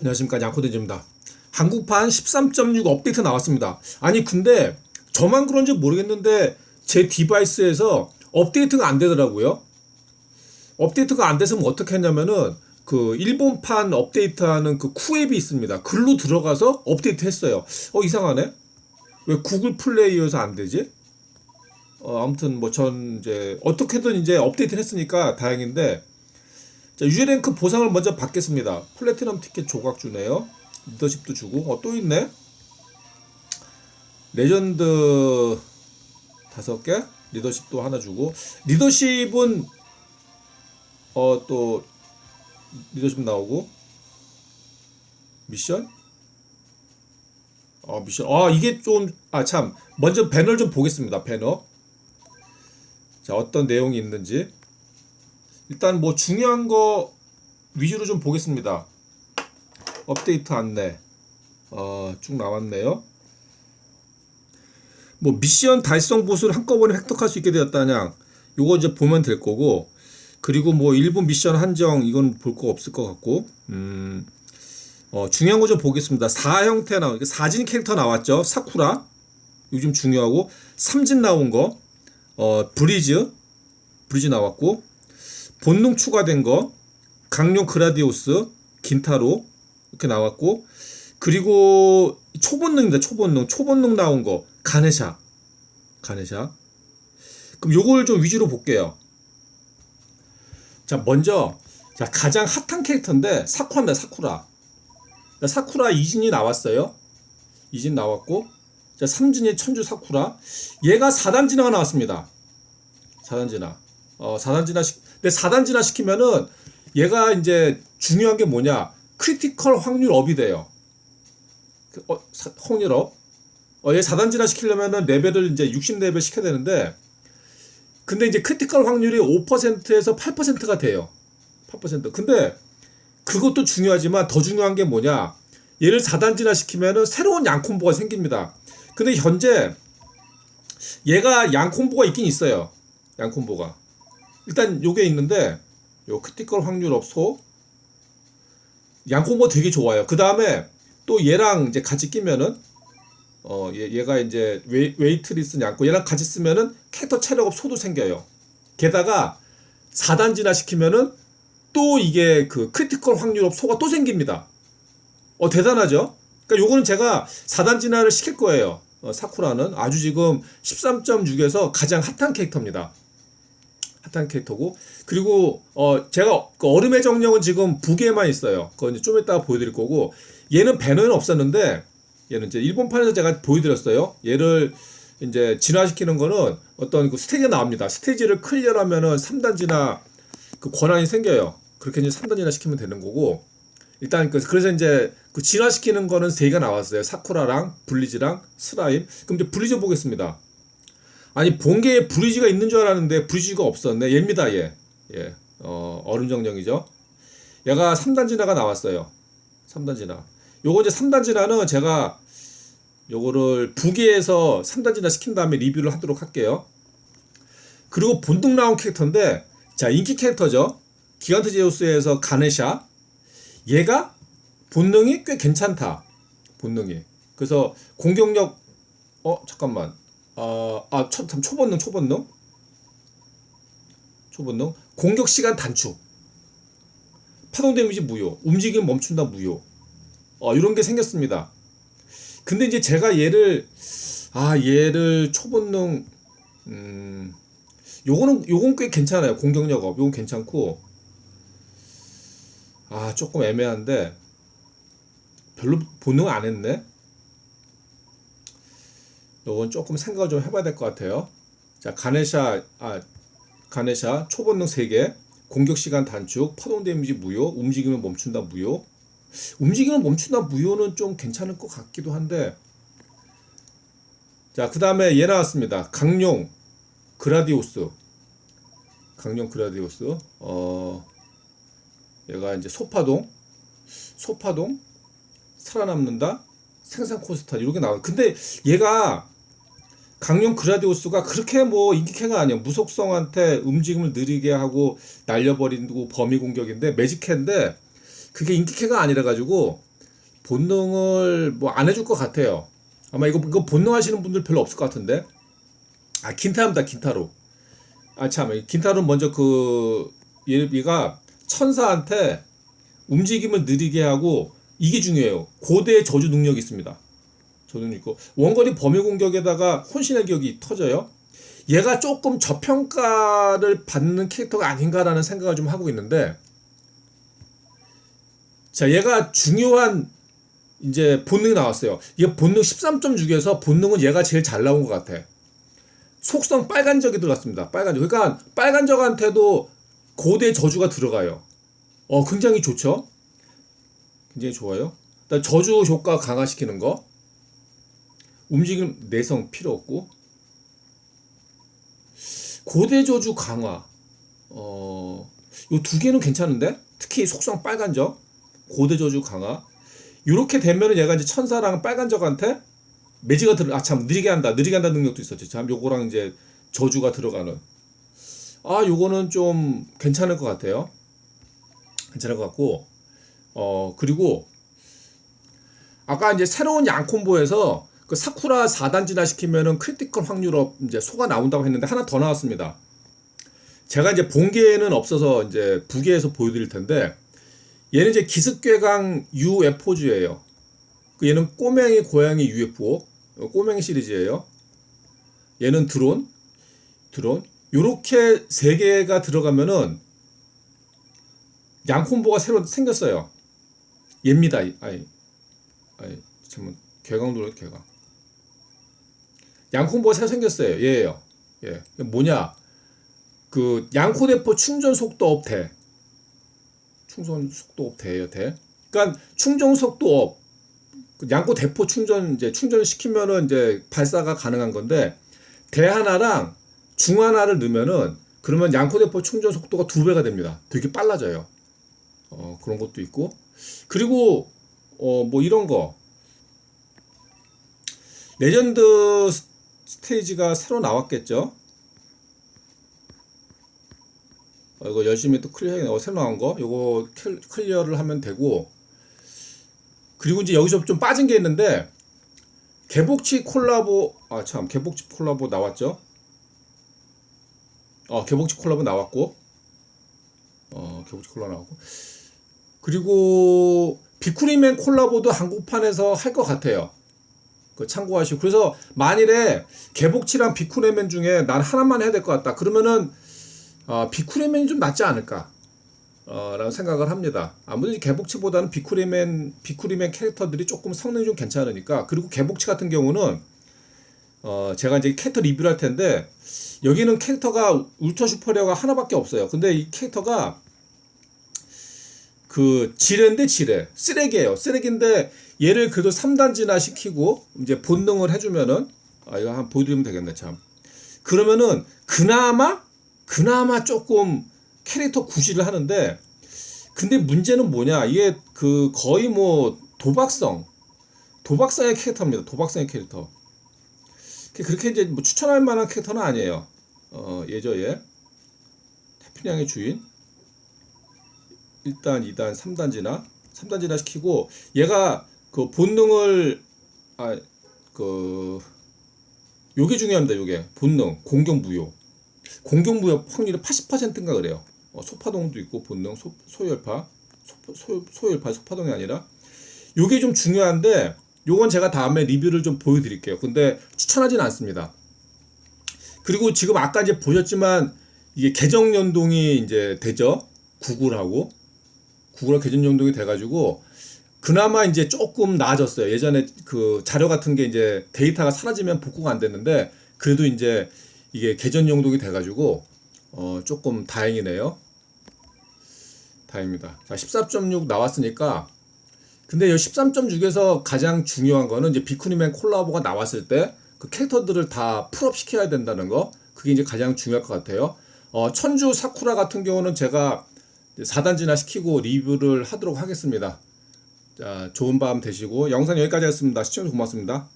안녕하십니까 양코대지입니다. 한국판 13.6 업데이트 나왔습니다. 아니 근데 저만 그런지 모르겠는데 제 디바이스에서 업데이트가 안 되더라고요. 업데이트가 안 돼서 뭐 어떻게 했냐면은 그 일본판 업데이트하는 그 쿠앱이 있습니다. 글로 들어가서 업데이트 했어요. 어 이상하네. 왜 구글 플레이어에서 안 되지? 어 아무튼 뭐 전 이제 어떻게든 이제 업데이트를 했으니까 다행인데 자, 유즈랭크 보상을 먼저 받겠습니다. 플래티넘 티켓 조각 주네요. 리더십도 주고, 어, 또 있네. 레전드 다섯 개, 리더십도 하나 주고, 리더십은, 어, 또, 리더십 나오고, 미션? 어, 미션. 아, 이게 좀, 아, 참. 먼저 배너를 좀 보겠습니다. 배너. 자, 어떤 내용이 있는지. 일단 뭐 중요한 거 위주로 좀 보겠습니다. 업데이트 안내. 어, 쭉 나왔네요. 뭐 미션 달성 보수를 한꺼번에 획득할 수 있게 되었다냐. 요거 이제 보면 될 거고. 그리고 뭐 일본 미션 한정 이건 볼 거 없을 것 같고. 음, 어, 중요한 거 좀 보겠습니다. 4 형태 나온 4진 캐릭터 나왔죠. 사쿠라. 요즘 중요하고. 삼진 나온 거. 어, 브리즈. 브리즈 나왔고 본능 추가된 거, 강룡 그라디오스, 긴타로 이렇게 나왔고 그리고 초본능입니다. 초본능, 초본능 나온 거 가네샤, 가네샤. 그럼 요걸 좀 위주로 볼게요. 자 먼저 자 가장 핫한 캐릭터인데 사쿠라입니다. 사쿠라. 자, 사쿠라 이진이 나왔어요. 이진 나왔고 자 3진이 천주 사쿠라. 얘가 4단 진화가 나왔습니다. 4단 진화. 어 4단 진화 시 근데 4단 진화 시키면은 얘가 이제 중요한 게 뭐냐? 크리티컬 확률 업이 돼요. 그, 어, 사, 확률 업. 어, 얘 4단 진화 시키려면은 레벨을 이제 60레벨 시켜야 되는데 근데 이제 크리티컬 확률이 5%에서 8%가 돼요. 8%. 근데 그것도 중요하지만 더 중요한 게 뭐냐? 얘를 4단 진화 시키면은 새로운 양콤보가 생깁니다. 근데 현재 얘가 양콤보가 있긴 있어요. 양콤보가. 일단 요게 있는데 요 크티컬 확률 업소 양콤보 되게 좋아요. 그 다음에 또 얘랑 이제 같이 끼면은 어 얘, 얘가 이제 웨이, 웨이트리스 양코 얘랑 같이 쓰면은 캐릭터 체력 업 소도 생겨요. 게다가 4단 진화 시키면은 또 이게 그 크리티컬 확률 업 소가 또 생깁니다. 어 대단하죠? 그러니까 요거는 제가 4단 진화를 시킬 거예요. 어, 사쿠라는 아주 지금 13.6에서 가장 핫한 캐릭터입니다. 핫한 캐릭터고 그리고 어 제가 그 얼음의 정령은 지금 북에만 있어요. 그건 좀 이따가 보여드릴 거고 얘는 배너는 없었는데 얘는 이제 일본판에서 제가 보여드렸어요. 얘를 이제 진화시키는 거는 어떤 그 스테이지가 나옵니다. 스테이지를 클리어하면은 3단 진화 그 권한이 생겨요. 그렇게 이제 3단 진화 시키면 되는 거고 일단 그 그래서 이제 그 진화시키는 거는 세 개가 나왔어요. 사쿠라랑 블리즈랑 스라임. 그럼 이제 블리즈 보겠습니다. 아니 본계에 브리지가 있는 줄 알았는데 브리지가 없었네. 얘입니다, 얘. 예. 어, 얼음정령이죠. 얘가 3단 진화가 나왔어요. 3단 진화. 요거 이제 3단 진화는 제가 요거를 부계에서 3단 진화 시킨 다음에 리뷰를 하도록 할게요. 그리고 본능 나온 캐릭터인데 자, 인기 캐릭터죠. 기간트 제우스에서 가네샤. 얘가 본능이 꽤 괜찮다. 본능이. 그래서 공격력 어, 잠깐만. 어, 아, 초, 참, 초본능, 초본능. 초본능. 공격 시간 단축. 파동 데미지 무효. 움직임 멈춘다 무효. 어, 이런 게 생겼습니다. 근데 이제 제가 얘를, 아, 얘를 초본능, 음, 요거는, 요건 꽤 괜찮아요. 공격력 업. 요건 괜찮고. 아, 조금 애매한데. 별로 본능 안 했네. 요건 조금 생각을 좀 해봐야 될 것 같아요. 자, 가네샤, 아, 가네샤 초본능 3개, 공격 시간 단축, 파동 데미지 무효, 움직임을 멈춘다 무효. 움직임을 멈춘다 무효는 좀 괜찮을 것 같기도 한데. 자, 그 다음에 얘 나왔습니다. 강룡, 그라디오스. 강룡 그라디오스. 어, 얘가 이제 소파동, 소파동, 살아남는다, 생산 코스타 이렇게 나와. 근데 얘가 강령 그라디오스가 그렇게 뭐 인기캐가 아니야. 무속성한테 움직임을 느리게 하고 날려버리고 범위 공격인데 매직캐인데 그게 인기캐가 아니라 가지고 본능을 뭐 안 해줄 것 같아요. 아마 이거 이거 본능 하시는 분들 별로 없을 것 같은데. 아 긴타입니다 긴타로. 아 참 긴타로 먼저 그 얘가 천사한테 움직임을 느리게 하고 이게 중요해요. 고대의 저주 능력이 있습니다. 저는 있고 원거리 범위 공격에다가 혼신의 기억이 터져요. 얘가 조금 저평가를 받는 캐릭터가 아닌가라는 생각을 좀 하고 있는데 자 얘가 중요한 이제 본능이 나왔어요. 이게 본능 13점 중에서 본능은 얘가 제일 잘 나온 것 같아. 속성 빨간적이 들어갔습니다. 빨간적. 그러니까 빨간적한테도 고대 저주가 들어가요. 어 굉장히 좋죠. 굉장히 좋아요. 저주 효과 강화시키는 거. 움직임 내성 필요 없고. 고대 저주 강화. 어, 요 두 개는 괜찮은데? 특히 속성 빨간적. 고대 저주 강화. 요렇게 되면은 얘가 이제 천사랑 빨간적한테 매지가 들어, 아, 참, 느리게 한다. 느리게 한다 능력도 있었지. 참, 요거랑 이제 저주가 들어가는. 아, 요거는 좀 괜찮을 것 같아요. 괜찮을 것 같고. 어, 그리고 아까 이제 새로운 양콤보에서 그 사쿠라 4단지나 시키면은 크리티컬 확률업 이제 소가 나온다고 했는데 하나 더 나왔습니다. 제가 이제 본계에는 없어서 이제 부계에서 보여드릴 텐데 얘는 이제 기습괴강 UFO주예요. 그 얘는 꼬맹이 고양이 UFO 어, 꼬맹이 시리즈예요. 얘는 드론 드론 요렇게 세 개가 들어가면은 양콤보가 새로 생겼어요. 얘입니다. 아니, 아니, 잠깐 개강 눌러 개강. 양콤보가 새로 생겼어요. 얘예요. 예, 뭐냐? 그 양코대포 충전 속도 업 대. 충전 속도 업 대예요 대. 그러니까 충전 속도 업. 그 양코 대포 충전 이제 충전시키면은 이제 발사가 가능한 건데 대 하나랑 중 하나를 넣으면은 그러면 양코 대포 충전 속도가 두 배가 됩니다. 되게 빨라져요. 어, 그런 것도 있고 그리고 어, 뭐 이런 거 레전드 스- 스테이지가 새로 나왔겠죠. 어, 이거 열심히 또 클리어 어, 새로 나온 거 이거 클- 클리어를 하면 되고 그리고 이제 여기서 좀 빠진 게 있는데 개복치 콜라보 아 참 개복치 콜라보 나왔죠. 어 개복치 콜라보 나왔고 어 개복치 콜라보 나왔고 그리고 비쿠리맨 콜라보도 한국판에서 할 것 같아요. 그 참고하시고 그래서 만일에 개복치랑 비쿠리맨 중에 난 하나만 해야 될 것 같다. 그러면은 어, 비쿠리맨이 좀 낫지 않을까? 어, 라는 생각을 합니다. 아무래도 개복치보다는 비쿠리맨 비쿠리맨 캐릭터들이 조금 성능이 좀 괜찮으니까 그리고 개복치 같은 경우는 어, 제가 이제 캐릭터 리뷰를 할 텐데 여기는 캐릭터가 울트라 슈퍼레어가 하나밖에 없어요. 근데 이 캐릭터가 그 지뢰인데 지뢰 쓰레기예요 쓰레기인데 얘를 그래도 3단지나 시키고 이제 본능을 해주면은 아 이거 한번 보여드리면 되겠네 참. 그러면은 그나마 그나마 조금 캐릭터 구실을 하는데 근데 문제는 뭐냐? 이게 그 거의 뭐 도박성 도박성의 캐릭터입니다. 도박성의 캐릭터. 그렇게 이제 뭐 추천할 만한 캐릭터는 아니에요. 어 예저에 태평양의 주인. 1단, 2단, 3단지나 3단지나 시키고 얘가 그 본능을 아 그 요게 중요합니다. 요게 본능 공격 무효 공격 무효 확률이 80%인가 그래요. 어, 소파동도 있고 본능 소, 소열파 소, 소, 소 열파 소파동이 아니라 요게 좀 중요한데 요건 제가 다음에 리뷰를 좀 보여드릴게요. 근데 추천하진 않습니다. 그리고 지금 아까 이제 보셨지만 이게 계정 연동이 이제 되죠. 구글하고 구글 계정 연동이 돼가지고 그나마 이제 조금 나아졌어요. 예전에 그 자료 같은 게 이제 데이터가 사라지면 복구가 안 됐는데 그래도 이제 이게 계정 연동이 돼가지고 어 조금 다행이네요. 다행입니다. 자 14.6 나왔으니까 근데 이 13.6에서 가장 중요한 거는 이제 비쿠니맨 콜라보가 나왔을 때 그 캐릭터들을 다 풀업 시켜야 된다는 거 그게 이제 가장 중요할 것 같아요. 어 천주 사쿠라 같은 경우는 제가 4단지나 시키고 리뷰를 하도록 하겠습니다. 자, 좋은 밤 되시고 영상 여기까지 했습니다. 시청해 주셔서 고맙습니다.